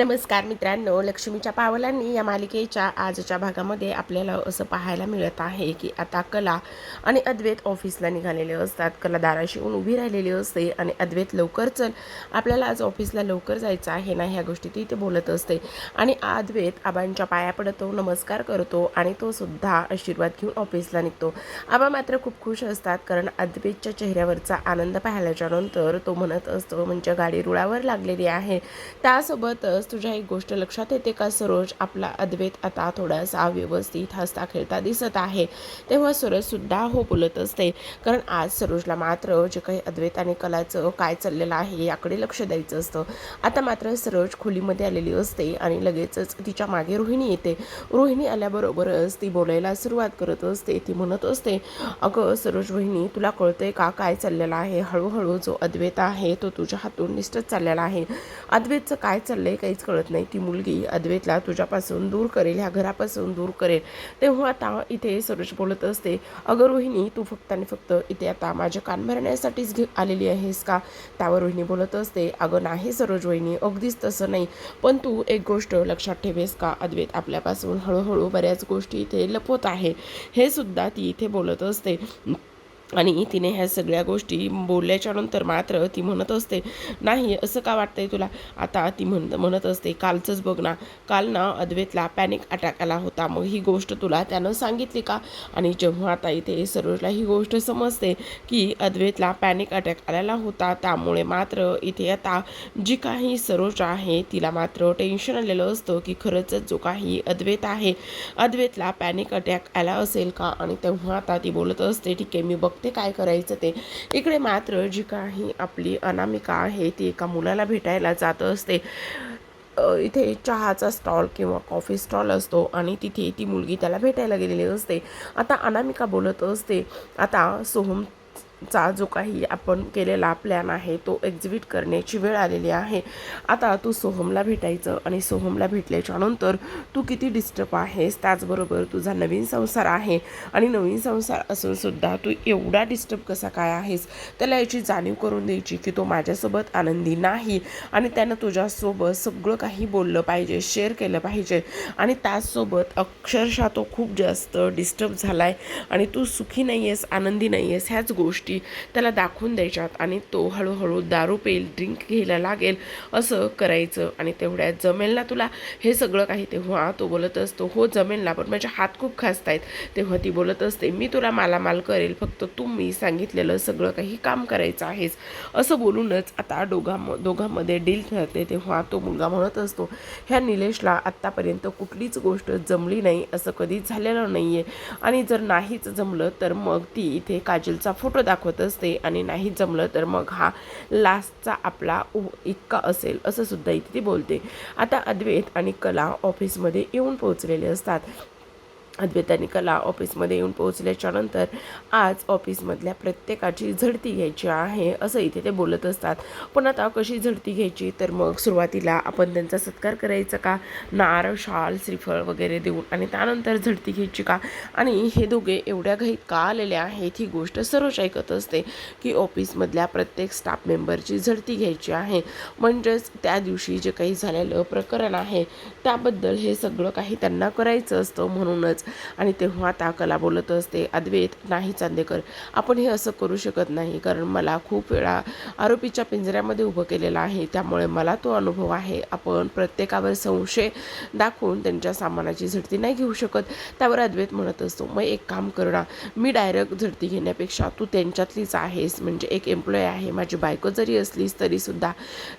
नमस्कार मित्रांनो लक्ष्मीच्या पावलांनी या मालिकेच्या आजच्या भागामध्ये आपल्याला असं पाहायला मिळत आहे की आता कला आणि अद्वैत ऑफिसला निघालेले असतात. कला दाराशी येऊन उभी राहिलेली असते आणि अद्वैत लवकर चल आपल्याला आज ऑफिसला लवकर जायचं आहे ना ह्या गोष्टी ती ते बोलत असते. आणि अद्वैत आबांच्या पाया पडतो नमस्कार करतो आणि तो सुद्धा आशीर्वाद घेऊन ऑफिसला निघतो. आबा मात्र खूप खुश असतात कारण अद्वैतच्या चेहऱ्यावरचा आनंद पाहिल्याच्यानंतर तो म्हणत असतो म्हणजे गाडी रुळावर लागलेली आहे. त्यासोबतच तुझ्या एक गोष्ट लक्षात येते का? सरोज आपला अद्वैत आता थोडासा व्यवस्थित हसता खेळता दिसत आहे. तेव्हा सरोज सुद्धा हो बोलत असते. कारण आज सरोजला मात्र जे काही अद्वैत आणि कलाचं काय चाललेलं आहे याकडे लक्ष द्यायचं असतं. आता मात्र सरोज खोलीमध्ये आलेली असते आणि लगेचच तिच्यामागे रोहिणी येते. रोहिणी आल्याबरोबरच ती बोलायला सुरुवात करत असते. ती म्हणत असते अगं सरोज वहिनी तुला कळतंय का काय चाललेलं आहे? हळूहळू जो अद्वैत आहे तो तुझ्या हातून निष्ठच चाललेला आहे. अद्वैतचं काय चाललंय काहीच कळत नाही. ती मुलगी अद्वैतला तुझ्यापासून दूर करेल ह्या घरापासून दूर करेल. तेव्हा आता इथे सरोज बोलत असते अगं रोहिणी तू फक्त आणि फक्त इथे आता माझे कान भरण्यासाठीच घे आलेली आहेस का? त्यावर रोहिणी बोलत असते अगं नाही सरोज रोहिणी अगदीच तसं नाही. पण तू एक गोष्ट लक्षात ठेवेस का अद्वैत आपल्यापासून हळूहळू बऱ्याच गोष्टी इथे लपवत आहे. हे सुद्धा ती इथे बोलत असते. आणि तिने ह्या सगळ्या गोष्टी बोलल्याच्या नंतर मात्र ती म्हणत असते नाही असं का वाटतंय तुला? आता ती म्हण म्हणत असते कालचंच बघ ना काल ना अद्वेतला पॅनिक अटॅक आला होता मग ही गोष्ट तुला त्यानं सांगितली का? आणि जेव्हा आता इथे सरोजला ही गोष्ट समजते की अद्वेतला पॅनिक अटॅक आलेला होता त्यामुळे मात्र इथे आता जी काही सरोज आहे तिला मात्र टेन्शन आलेलं असतं की खरंच जो काही अद्वैत आहे अद्वैतला पॅनिक अटॅक आला असेल का? आणि तेव्हा आता ती बोलत असते ठीक आहे मी बघते काय करायचं ते. इकडे मात्र जी काही आपली अनामिका आहे ती एका मुलाला भेटायला जात असते. इथे चहाचा स्टॉल किंवा कॉफी स्टॉल असतो आणि तिथे ती मुलगी त्याला भेटायला गेलेली असते. आता अनामिका बोलत असते आता सोहम चा जो काही आपण केलेला प्लॅन आहे तो एक्झिबिट करण्याची वेळ आलेली आहे. आता तू सोहमला भेटायचं आणि सोहमला भेटल्याच्या नंतर तू किती डिस्टर्ब आहेस त्याचबरोबर तुझा नवीन संसार आहे. आणि नवीन संसार असून सुद्धा तू एवढा डिस्टर्ब कसा काय आहेस त्याला याची जाणीव करून द्यायची की तो माझ्यासोबत आनंदी नाही. आणि त्यानं तुझ्यासोबत सगळं काही बोललं पाहिजे शेअर केलं पाहिजे. आणि त्याचसोबत अक्षरशः तो खूप जास्त डिस्टर्ब झाला आहे आणि तू सुखी नाही आहेस आनंदी नाही आहेस ह्याच गोष्टी त्याला दाखवून द्यायच्यात आणि तो हळूहळू दारू पेल ड्रिंक घ्यायला लागेल असं करायचं आणि तेवढ्यात जमेल ना तुला? हे सगळं काही तेव्हा तो बोलत असतो. हो जमेल ना पण माझे हात खूप खासत आहेत तेव्हा ती बोलत असते मी तुला मालामाल करेल फक्त तू मी सांगितलेलं सगळं काही काम करायचं आहेस. असं बोलूनच आता दोघां दोघांमध्ये डील ठरते तेव्हा तो मुलगा म्हणत असतो ह्या निलेशला आत्तापर्यंत कुठलीच गोष्ट जमली नाही असं कधीच झालेलं नाही आहे आणि जर नाहीच जमलं तर मग ती इथे काजलचा फोटो दाखव दाखवत असते आणि नाही जमलं तर मग हा लास्टचा आपला उ इतका असेल असं सुद्धा इथे ती बोलते. आता अद्वैत आणि कला ऑफिसमध्ये येऊन पोहोचलेले असतात. अद्वैत कला ऑफिसमध्ये येऊन पोहोचल्याच्या नंतर आज ऑफिसमधल्या प्रत्येकाची झडती घ्यायची आहे असं इथे ते बोलत असतात. पण आता कशी झडती घ्यायची? तर मग सुरुवातीला आपण त्यांचा सत्कार करायचा का? नार शाल श्रीफळ वगैरे देऊन आणि त्यानंतर झडती घ्यायची का? आणि हे दोघे एवढ्या घाईत का आलेले आहेत? ही गोष्ट सर्वच ऐकत असते की ऑफिसमधल्या प्रत्येक स्टाफ मेंबरची झडती घ्यायची आहे. म्हणजेच त्या दिवशी जे काही झालेलं प्रकरण आहे त्याबद्दल हे सगळं काही त्यांना करायचं असतं म्हणूनच आणि तेव्हा आता कला बोलत असते अद्वैत नाही चांदेकर आपण हे असं करू शकत नाही कारण मला खूप वेळा आरोपीच्या पिंजऱ्यामध्ये उभं केलेलं आहे त्यामुळे मला तो अनुभव आहे. आपण प्रत्येकावर संशय दाखवून त्यांच्या सामानाची झडती नाही घेऊ शकत. त्यावर अद्वैत म्हणत असतो मग एक काम करणार मी डायरेक्ट झडती घेण्यापेक्षा तू त्यांच्यातलीच आहेस म्हणजे एक एम्प्लॉय आहे माझी बायको जरी असलीस तरीसुद्धा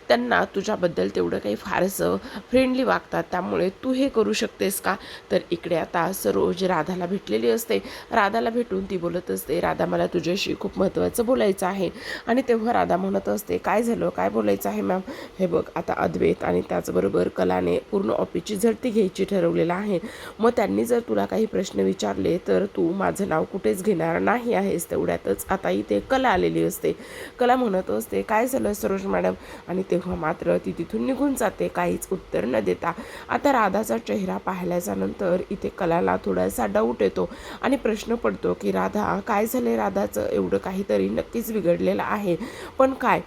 त्यांना तुझ्याबद्दल तेवढं काही फारसं फ्रेंडली वागतात त्यामुळे तू हे करू शकतेस का? तर इकडे आता असं सरोज राधाला भेटलेली असते. राधाला भेटून ती बोलत असते राधा मला तुझ्याशी खूप महत्त्वाचं बोलायचं आहे. आणि तेव्हा राधा म्हणत असते काय झालं? काय बोलायचं आहे मॅम? हे बघ आता अद्वैत आणि त्याचबरोबर कलाने पूर्ण ऑफिसची झडती घ्यायची ठरवलेलं आहे. मग त्यांनी जर तुला काही प्रश्न विचारले तर तू माझं नाव कुठेच घेणार नाही आहेस तेवढ्यातच. आता इथे कला आलेली असते. कला म्हणत असते काय झालं सरोज मॅडम? आणि तेव्हा मात्र ती तिथून निघून जाते काहीच उत्तर न देता. आता राधाचा चेहरा पाहिल्याच्यानंतर इथे कलाला थोडासा डाऊट येतो. आणि प्रश्न पडतो की राधा काय झाले राधाचं एवढं काहीतरी नक्कीच बिघडलेलं आहे. पण काय?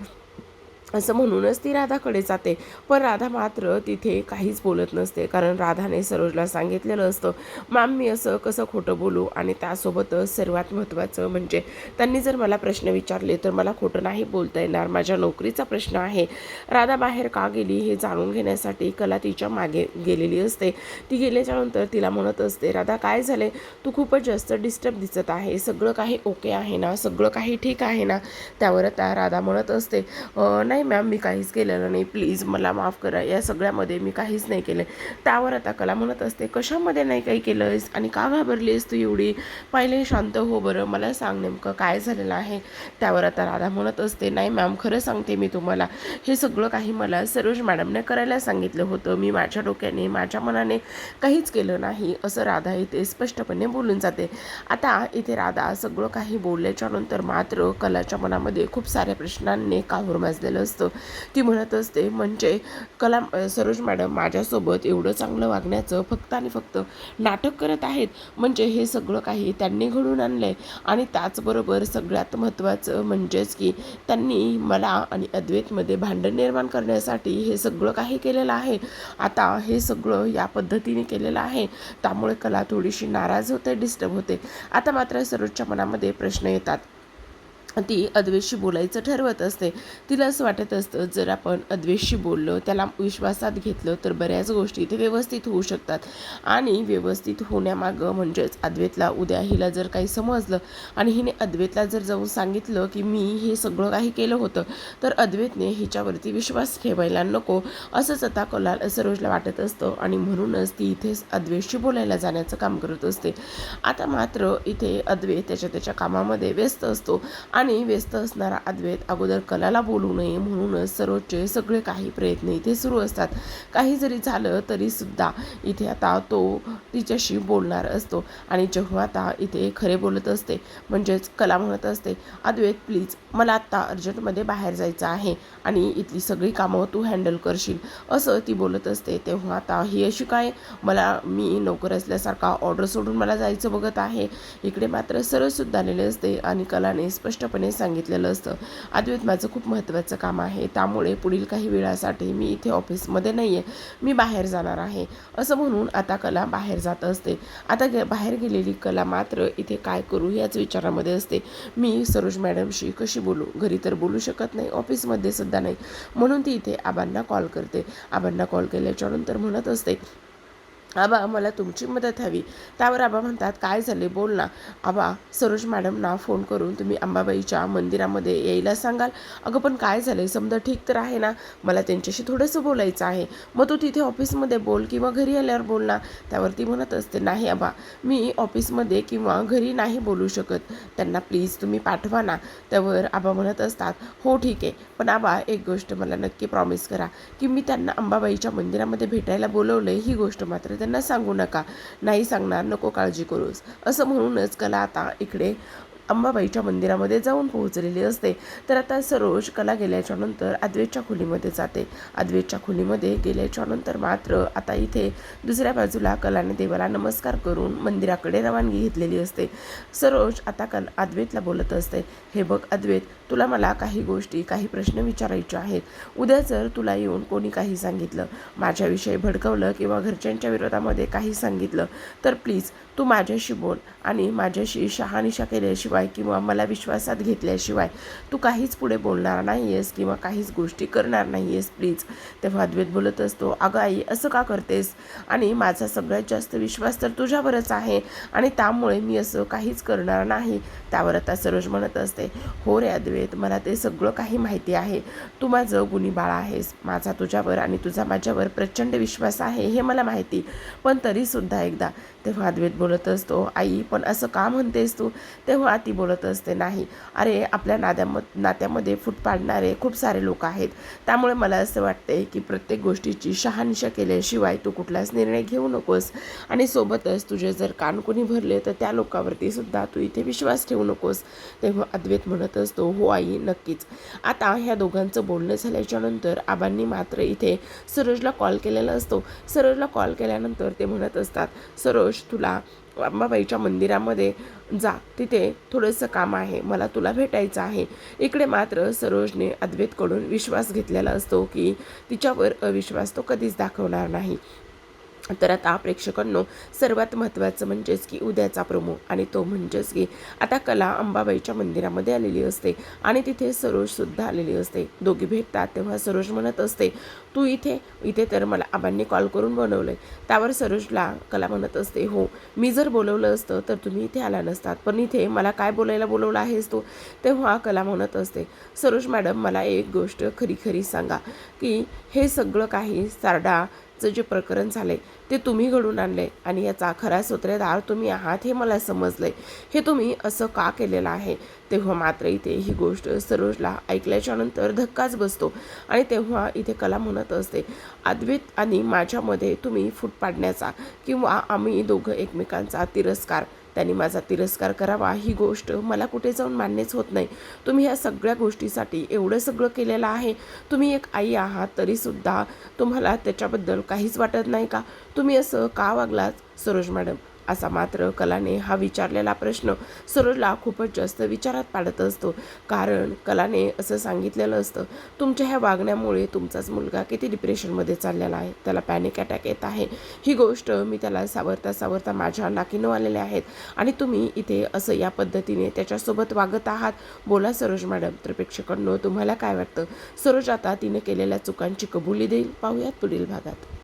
असं म्हणूनच ती राधाकडे जाते. पण राधा मात्र तिथे काहीच बोलत नसते. कारण राधाने सरोजला सांगितलेलं असतं मॅम मी असं कसं खोटं बोलू? आणि त्यासोबतच सर्वात महत्त्वाचं म्हणजे त्यांनी जर मला प्रश्न विचारले तर मला खोटं नाही बोलता येणार. माझ्या नोकरीचा प्रश्न आहे. राधा बाहेर का गेली हे जाणून घेण्यासाठी कला तिच्यामागे गेलेली असते. ती गेल्याच्यानंतर तिला म्हणत असते राधा काय झाले तू खूपच जास्त डिस्टर्ब दिसत आहे. सगळं काही ओके आहे ना? सगळं काही ठीक आहे ना? त्यावर त्या राधा म्हणत असते नाही मॅम मी काहीच केलेलं नाही. प्लीज मला माफ करा. या सगळ्यामध्ये मी काहीच नाही केलं त्यावर आता कला म्हणत असते कशामध्ये नाही काही केलं आहेस आणि का घाबरली आहेस तू एवढी? पहिले शांत हो बरं. मला सांग नेमकं काय झालेलं आहे. त्यावर आता राधा म्हणत असते नाही मॅम खरं सांगते मी तुम्हाला. हे सगळं काही मला सरोज मॅडमने करायला सांगितलं होतं. मी माझ्या डोक्याने माझ्या मनाने काहीच केलं नाही असं राधा इथे स्पष्टपणे बोलून जाते. आता इथे राधा सगळं काही बोलल्याच्या नंतर मात्र कलाच्या मनामध्ये खूप साऱ्या प्रश्नांनी काहूर माजलेलं असतं. ती म्हणत असते म्हणजे कला सरोज मॅडम माझ्यासोबत एवढं चांगलं वागण्याचं फक्त आणि फक्त नाटक करत आहेत. म्हणजे हे सगळं काही त्यांनी घडून आणलं आहे आणि त्याचबरोबर सगळ्यात महत्त्वाचं म्हणजेच की त्यांनी मला आणि अद्वैतमध्ये भांडण निर्माण करण्यासाठी हे सगळं काही केलेलं आहे. आता हे सगळं या पद्धतीने केलेलं आहे. त्यामुळे कला थोडीशी नाराज होते डिस्टर्ब होते. आता मात्र सरोजच्या मनामध्ये प्रश्न येतात ती अद्वेषशी बोलायचं ठरवत असते. तिला असं वाटत असतं जर आपण अद्वेषशी बोललो त्याला विश्वासात घेतलं तर बऱ्याच गोष्टी इथे व्यवस्थित होऊ शकतात. आणि व्यवस्थित होण्यामागं म्हणजेच अद्वैतला उद्या हिला जर काही समजलं आणि हिने अद्वैतला जर जाऊन सांगितलं की मी हे सगळं काही केलं होतं तर अद्वैतने हिच्यावरती विश्वास ठेवायला नको. असंच आता कला सरोजला वाटत असतं आणि म्हणूनच ती इथेच अद्वैतशी बोलायला जाण्याचं काम करत असते. आता मात्र इथे अद्वैत त्याच्या त्याच्या कामामध्ये व्यस्त असतो आणि आणि व्यस्त असणारा अद्वैत अगोदर कलाला बोलू नये म्हणूनच सरोजचे सगळे काही प्रयत्न इथे सुरू असतात. काही जरी झालं तरी सुद्धा इथे आता तो तिच्याशी बोलणार असतो आणि जेव्हा आता इथे खरे बोलत असते म्हणजेच कला म्हणत असते अद्वैत प्लीज मला आत्ता अर्जंटमध्ये बाहेर जायचं आहे आणि इथली सगळी कामं तू हँडल करशील. असं ती बोलत असते. तेव्हा आता ही अशी काय? मला मी नोकर असल्यासारखा ऑर्डर सोडून मला जायचं बघत आहे. इकडे मात्र सरळसुद्धा आलेले असते आणि कलाने स्पष्ट स्पष्टपणे सांगितलेलं असतं. अद्वैत माझं खूप महत्त्वाचं काम आहे. त्यामुळे पुढील काही वेळासाठी मी इथे ऑफिसमध्ये नाही आहे मी बाहेर जाणार आहे. असं म्हणून आता कला बाहेर जात असते. आता गे बाहेर गेलेली कला मात्र इथे काय करू याच विचारामध्ये असते. मी सरोज मॅडमशी कशी बोलू? घरी तर बोलू शकत नाही. ऑफिसमध्ये सुद्धा नाही. म्हणून ती इथे आबांना कॉल करते. आबांना कॉल केल्याच्यानंतर म्हणत असते आबा मला तुमची मदत हवी. त्यावर आबा म्हणतात काय झाले? बोल ना. आबा सरोज मॅडमना फोन करून तुम्ही अंबाबाईच्या मंदिरामध्ये यायला सांगाल. अगं पण काय झालं समजा ठीक तर आहे ना? मला त्यांच्याशी थोडंसं बोलायचं आहे. मग तू तिथे ऑफिसमध्ये बोल किंवा घरी आल्यावर बोल ना. त्यावर ती म्हणत असते नाही आबा मी ऑफिसमध्ये किंवा घरी नाही बोलू शकत. त्यांना प्लीज तुम्ही पाठवा ना. त्यावर आबा म्हणत असतात हो ठीक आहे. पण आबा एक गोष्ट मला नक्की प्रॉमिस करा की मी त्यांना अंबाबाईच्या मंदिरामध्ये भेटायला बोलवलं ही गोष्ट मात्र त्यांना सांगू नका. नाही सांगणार नको काळजी करूस. असं म्हणूनच कला आता इकडे अंबाबाईच्या मंदिरामध्ये जाऊन पोहोचलेली असते. तर आता सरोज कला गेल्याच्यानंतर अद्वैतच्या खोलीमध्ये जाते. अद्वेतच्या खोलीमध्ये गेल्याच्यानंतर मात्र आता इथे दुसऱ्या बाजूला कलाने देवाला नमस्कार करून मंदिराकडे रवानगी घेतलेली असते. सरोज आता कल अद्वेतला बोलत असते. हे बघ अद्वैत तुला मला काही गोष्टी काही प्रश्न विचारायचे आहेत. उद्या जर तुला येऊन कोणी काही सांगितलं माझ्याविषयी भडकवलं किंवा घरच्यांच्या विरोधामध्ये काही सांगितलं तर प्लीज तू माझ्याशी बोल आणि माझ्याशी शहानिशा केल्याशिवाय किंवा मला विश्वासात घेतल्याशिवाय तू काहीच पुढे बोलणार नाही आहेस किंवा काहीच गोष्टी करणार नाही आहेस प्लीज तेव्हा अद्वैत बोलत असतो अगं आई असं का करतेस? आणि माझा सगळ्यात जास्त विश्वास तर तुझ्यावरच आहे आणि त्यामुळे मी असं काहीच करणार नाही. त्यावर आता सरोज म्हणत असते हो रे अद्वैत मला ते सगळं काही माहिती आहे. तू माझं गुणी बाळ आहेस. माझा तुझ्यावर आणि तुझा माझ्यावर प्रचंड विश्वास आहे हे मला माहिती. पण तरीसुद्धा एकदा तेव्हा अद्वैत बोलत असतो आई पण असं का म्हणतेस तू? तेव्हा ती बोलत असते नाही अरे आपल्या नाद्याम नात्यामध्ये फूट पाडणारे खूप सारे लोक आहेत. त्यामुळे मला असं वाटते की प्रत्येक गोष्टीची शहानिशा केल्याशिवाय तू कुठलाच निर्णय घेऊ नकोस. आणि सोबतच तुझे जर कान कोणी भरले तर त्या लोकांवरती सुद्धा तू इथे विश्वास ठेवू नकोस. तेव्हा अद्वैत म्हणत असतो हो आई नक्कीच. आता ह्या दोघांचं बोलणं झाल्याच्यानंतर आबांनी मात्र इथे सरोजला कॉल केलेला असतो. सरोजला कॉल केल्यानंतर ते म्हणत असतात सरोज तुला अंबाबाईच्या मंदिरामध्ये जा. तिथे थोडंसं काम आहे. मला तुला भेटायचं आहे. इकडे मात्र सरोजने अद्वैतकडून विश्वास घेतलेला असतो की तिच्यावर अविश्वास तो कधीच दाखवणार नाही. तर आता प्रेक्षकांनो सर्वात महत्त्वाचं म्हणजेच की उद्याचा प्रोमो आणि तो म्हणजेच की आता कला अंबाबाईच्या मंदिरामध्ये आलेली असते आणि तिथे सरोजसुद्धा आलेली असते. दोघी भेटतात तेव्हा सरोज म्हणत असते तू इथे? इथे तर मला आबांनी कॉल करून बोलवलं आहे त्यावर सरोजला कला म्हणत असते हो मी जर बोलवलं असतं तर तुम्ही इथे आला नसतात पण इथे मला काय बोलायला बोलवलं आहेस तू? तेव्हा कला म्हणत असते सरोज मॅडम मला एक गोष्ट खरी खरी सांगा की हे सगळं काही सारडा चं जे प्रकरण झाले ते तुम्ही घडून आणले आणि याचा खरा सूत्रधार तुम्ही आहात हे मला समजलंय. हे तुम्ही असं का केलेलं आहे? तेव्हा मात्र इथे ही गोष्ट सरोजला ऐकल्याच्या नंतर धक्काच बसतो. आणि तेव्हा इथे कला म्हणत असते अद्वैत आणि माझ्यामध्ये तुम्ही फूट पाडण्याचा किंवा आम्ही दोघं एकमेकांचा तिरस्कार त्यांनी माझा तिरस्कार करावा. ही गोष्ट मला कुठे जाऊन मान्यच होत नाही. तुम्ही ह्या सगळ्या गोष्टीसाठी एवढं सगळं केलेलं आहे. तुम्ही एक आई आहात तरीसुद्धा तुम्हाला त्याच्याबद्दल काहीच वाटत नाही का? तुम्ही असं का वागलात सरोज मॅडम? असा मात्र कलाने हा विचारलेला प्रश्न सरोजला खूपच जास्त विचारात पाडत असतो. कारण कलाने असं सांगितलेलं असतं तुमच्या ह्या वागण्यामुळे तुमचाच मुलगा किती डिप्रेशनमध्ये चाललेला आहे. त्याला पॅनिक अटॅक येत आहे. ही गोष्ट मी त्याला सावरता सावरता माझ्या नाकीनं आलेल्या आहेत आणि तुम्ही इथे असं या पद्धतीने त्याच्यासोबत वागत आहात. बोला सरोज मॅडम. तर प्रेक्षकांनो तुम्हाला काय वाटतं? सरोज आता तिने केलेल्या चुकांची कबुली देईल. पाहूयात पुढील भागात.